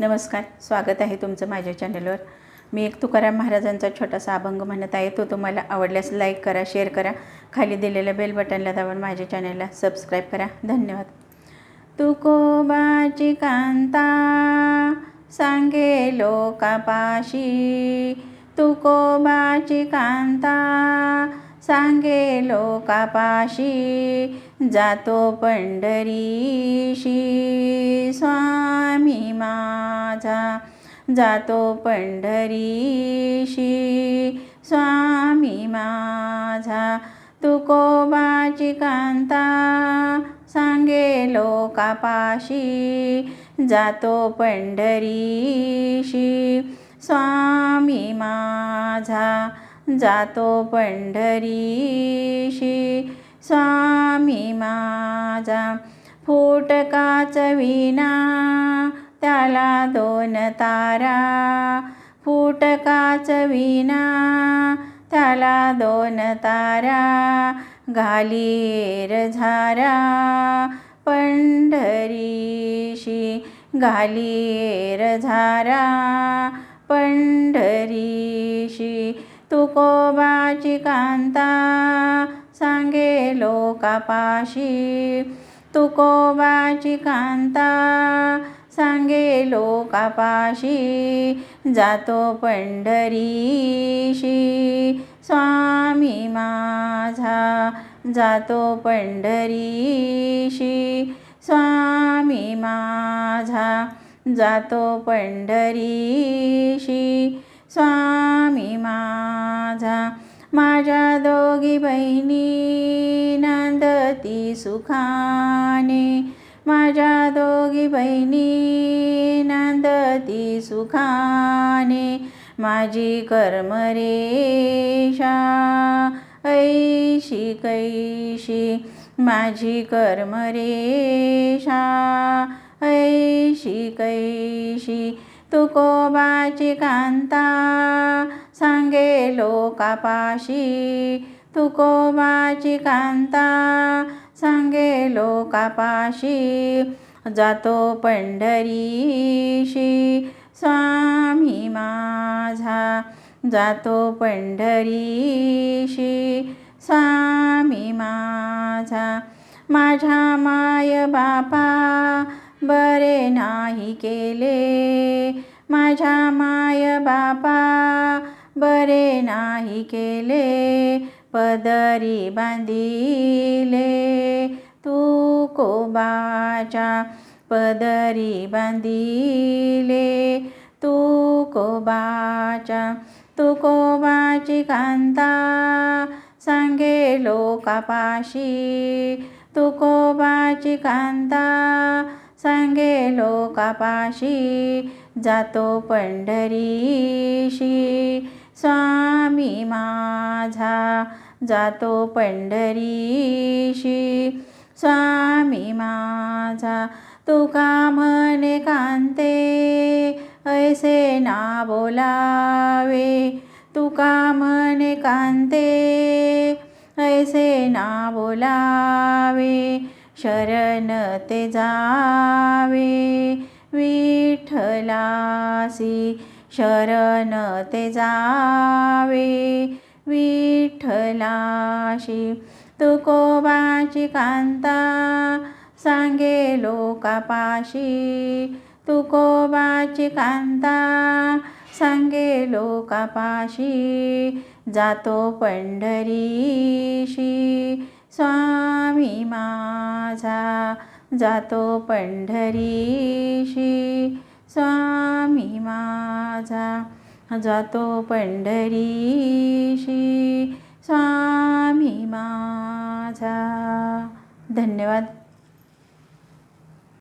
नमस्कार स्वागत आहे तुमचं माझ्या चॅनलवर मी एक तुकाराम महाराजांचा छोटासा अभंग म्हणत आहे. तो तुम्हाला आवडल्यास लाईक करा शेअर करा. खाली दिलेल्या बेल बटनला दाबून माझ्या चॅनलला सबस्क्राईब करा. धन्यवाद. तुकोबाची कांता सांगे लोकापाशी. तुकोबाची कांता सांगे लोकापाशी जातो पंढरीशी. स्वामी माझा जातो पंढरीशी. स्वामी माझा तुकोबाची कांता. सांगे लोकापाशी जातो पंढरीशी. स्वामी माझा जातो पंढरीशी. स्वामी माझा फुटकाच विना त्याला दोन तारा. फुटकाच विना त्याला दोन तारा. घालीर झारा पंढरीशी. घालीर झारा पंढरीशी. तुकोबाची कांता सांगे लोकापाशी. तुकोबाची कांता सांगे लोकापाशी. जातो पंढरीशी. स्वामी माझा जातो पंढरीशी. स्वामी माझा जातो पंढरीशी. स्वामी मा माझा माझ्या दोघी बहिणी नांदती सुखाने. माझ्या दोघी बहिणी नांदती सुखाने. माझी कर्मरेषा ऐशी कैशी. माझी कर्मरेषा ऐशी कैशी. तुकोबाची कांता सांगे लोकापाशी. तुकोबाची कांता सांगे लोकापाशी. जातो पंढरीशी स्वामी माझा. जातो पंढरीशी स्वामी माझा. माझ्या माय बापा बरे नाही केले. माझ्या माय बापा बरे नाही केले पदरी बांधिले. तू कोबाच्या पदरी बांधिले. तू कोबाच्या तू कोबाची कांता सांगे लोकापाशी. तुकोबाची कांता सांगे लोकापाशी. जातो पंढरीशी. स्वामी माझा जातो पंढरीशी. स्वामी माझा तुका मने कांते? ऐसे ना बोलावे तुका मने कांते? ऐसे ना बोलावे शरण ते जावे विठलासी शरण ते जावे विठ्ठलाशी. तुकोबाची कांता सांगे लोकापाशी. तुकोबाची कांता सांगे लोकापाशी. जातो पंढरीशी. स्वामी माझा जातो पंढरीशी. स्वामी माझा जातो पंढरीशी. स्वामी माझा. धन्यवाद.